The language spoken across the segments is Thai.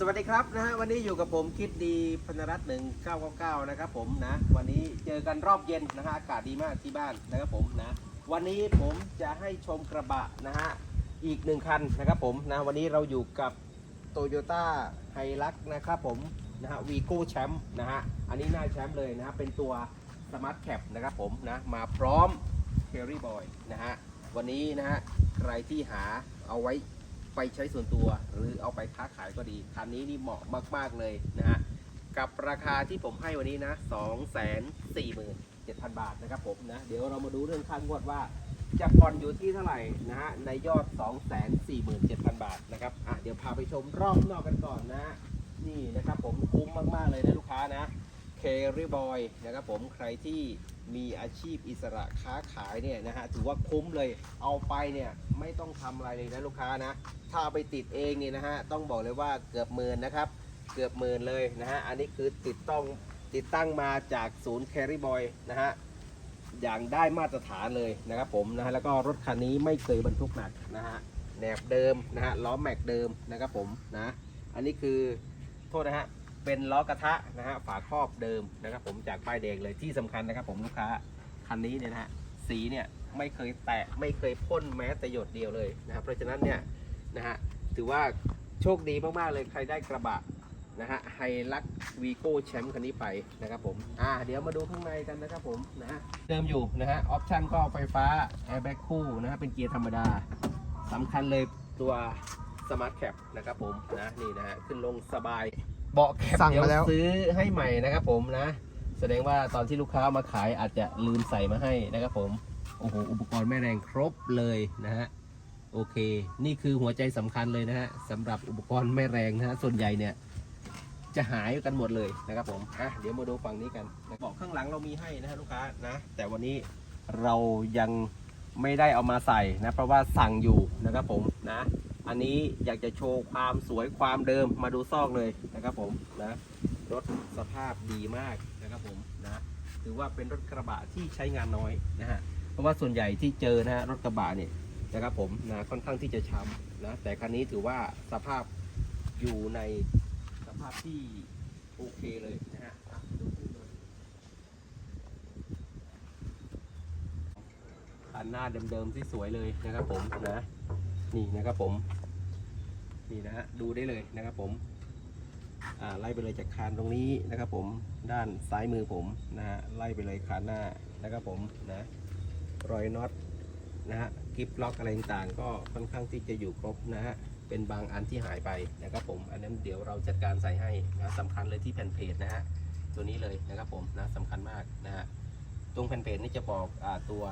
สวัสดีครับนะฮะวันนี้อยู่กับผมคิดดีพนรัตน์หนึ่งเก้าเก้านะครับผมนะ วันนี้เจอกันรอบเย็นนะฮะอากาศดีมากที่บ้านนะครับผมนะ วันนี้ผมจะให้ชมกระบะนะฮะอีกหนึ่งคันนะครับผมนะวันนี้เราอยู่กับโตโยต้าไฮลักนะครับผมนะฮะวีโก้แชมป์นะฮะอันนี้หน้าแชมป์เลยนะฮะเป็นตัวสมาร์ทแคปนะครับผมนะมาพร้อมเคอรี่บอยนะฮะวันนี้นะฮะใครที่หาเอาไว้ ไปใช้ส่วนตัว หรือเอาไปค้าขายก็ดี คันนี้นี่เหมาะมากๆเลยนะฮะ กับราคาที่ผมให้วันนี้นะ 2 4 7 0 0 0 บาทนะครับผมนะ เดี๋ยวเรามาดูเรื่องค่างวดว่า จะผ่อนอยู่ที่เท่าไหร่นะฮะ ในยอด 247,000 บาทนะครับ อะ เดี๋ยวพาไปชมรอบนอกกันก่อนนะ นี่นะครับผมคุ้มมากๆเลยนะลูกค้านะ เครีบอยนะครับผมใครที่มีอาชีพอิสระค้าขายเนี่ยนะฮะถือว่าคุ้มเลยเอาไปเนี่ยไม่ต้องทำอะไรเลยนะลูกค้านะ ถ้าไปติดเองเนี่ยนะฮะต้องบอกเลยว่าเกือบหมื่นนะครับเกือบหมื่นเลยนะฮะอันนี้คือติดต้องติดตั้งมาจากศูนย์แครีบอยนะฮะอย่างได้มาตรฐานเลยนะครับผมนะฮะแล้วก็รถคันนี้ไม่เคยบรรทุกหนักนะฮะแหนบเดิมนะฮะล้อแม็กเดิมนะครับผมนะอันนี้คือโทษนะฮะ เป็นล้อกระทะนะฮะฝาครอบเดิมนะครับผมจากป้ายแดงเลยที่สำคัญนะครับผมลูกค้าคันนี้เนี่ยนะฮะสีเนี่ยไม่เคยแตะไม่เคยพ่นแม้แต่หยดเดียวเลยนะครับเพราะฉะนั้นเนี่ยนะฮะถือว่าโชคดีมากๆเลยใครได้กระบะนะฮะไฮลักวีโก้แชมป์คันนี้ไปนะครับผมอ่าเดี๋ยวมาดูข้างในกันนะครับผมนะฮะเดิมอยู่นะฮะออปชั่นก็ไฟฟ้าแอร์แบ็กคู่นะฮะเป็นเกียร์ธรรมดาสำคัญเลยตัวสมาร์ทแคปนะครับผมนะนี่นะฮะขึ้นลงสบาย เบาะแคปสั่งเดี๋ยวมาแล้ว ซื้อให้ใหม่นะครับผมนะ แสดงว่าตอนที่ลูกค้ามาขายอาจจะลืมใส่มาให้นะครับผม โอ้โห อุปกรณ์ไม่แรงครบเลยนะฮะ โอเค นี่คือหัวใจสำคัญเลยนะฮะสำหรับอุปกรณ์ไม่แรงนะฮะ ส่วนใหญ่เนี่ย จะหายกันหมดเลยนะครับผม อะ เดี๋ยวมาดูฝั่งนี้กันเบอกข้างหลังเรามีให้นะฮะลูกค้านะ แต่วันนี้เรายังไม่ได้เอามาใส่นะ เพราะว่าสั่งอยู่นะครับผมนะ อันนี้อยากจะโชว์ความสวยความเดิมมาดูซอกเลยนะครับผมนะรถสภาพดีมากนะครับผมนะถือว่าเป็นรถกระบะที่ใช้งานน้อยนะฮะเพราะว่าส่วนใหญ่ที่เจอนะฮะรถกระบะเนี่ยนะครับผมนะค่อนข้างที่จะช้ำนะแต่คันนี้ถือว่าสภาพอยู่ในสภาพที่โอเคเลยนะฮะคันหน้าเดิมๆที่สวยเลยนะครับผมนะ นี่นะครับผมนี่นะฮะดูได้เลยนะครับผมไล่ไปเลยจากคานตรงนี้นะครับผมด้านซ้ายมือผมนะฮะไล่ไปเลยคานหน้านะครับผมนะรอยน็อตนะฮะกิฟล็อกอะไรต่างๆ ก็ค่อนข้างที่จะอยู่ครบนะฮะเป็นบางอันที่หายไปนะครับผมอันนั้นเดี๋ยวเราจัดการใส่ให้นะสำคัญเลยที่แผ่นเพจนะฮะตัวนี้เลยนะครับผมนะสำคัญมากนะฮะตรงแผ่นเพจนี่จะบอกอตัว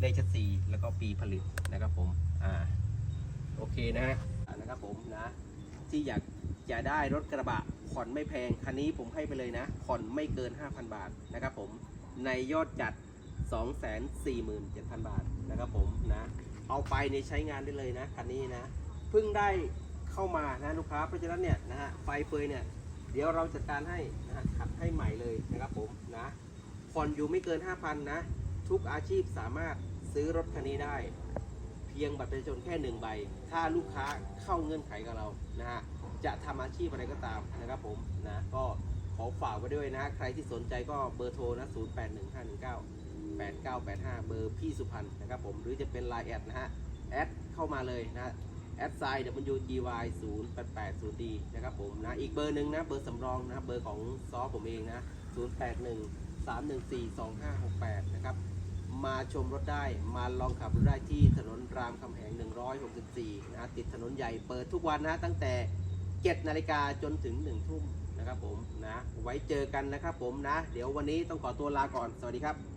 เลขชัดซีแล้วก็ปีผลิตนะครับผมอ่า โอเคนะฮะนะครับผมนะที่อยากจะได้รถกระบะผ่อนไม่แพงคันนี้ผมให้ไปเลยนะผ่อนไม่เกิน 5,000 บาทนะครับผมในยอดจัด 247,000 บาทนะครับผมนะเอาไปในใช้งานได้เลยนะคันนี้นะเพิ่งได้เข้ามานะลูกค้าเพราะฉะนั้นเนี่ยนะฮะไฟเฟยเนี่ยเดี๋ยวเราจัดการให้นะฮะขัดให้ใหม่เลยนะครับผมนะผ่อนอยู่ไม่เกิน 5,000นะทุกอาชีพสามารถซื้อรถคันนี้ได้ พียงบัตรประชาชนแค่หนึ่งใบ ถ้าลูกค้าเข้าเงื่อนไขกับเรานะฮะจะทำอาชีพอะไรก็ตามนะครับผมนะก็ขอฝากไว้ด้วยนะ ใครที่สนใจก็เบอร์โทรนะ0 8 1 5 1 9 8 9 8 5 เบอร์พี่สุพรรณนะครับผม หรือจะเป็น Line แอดนะฮะ แอดเข้ามาเลยนะแอดไซน์ WGY 0 8 8 0 D นะครับผมนะ อีกเบอร์หนึ่งนะ เบอร์สำรองนะ เบอร์ของซอผมเองนะ 0 8 1 3 1 4 2 5 6 8 นะครับ มาชมรถได้มาลองขับรถได้ที่ถนนรามคำแหง 164 นะฮะติดถนนใหญ่เปิดทุกวันนะตั้งแต่ 7 นาฬิกาจนถึง 1 ทุ่มนะครับผมนะไว้เจอกันนะครับผมนะ เดี๋ยววันนี้ต้องขอตัวลาก่อนสวัสดีครับ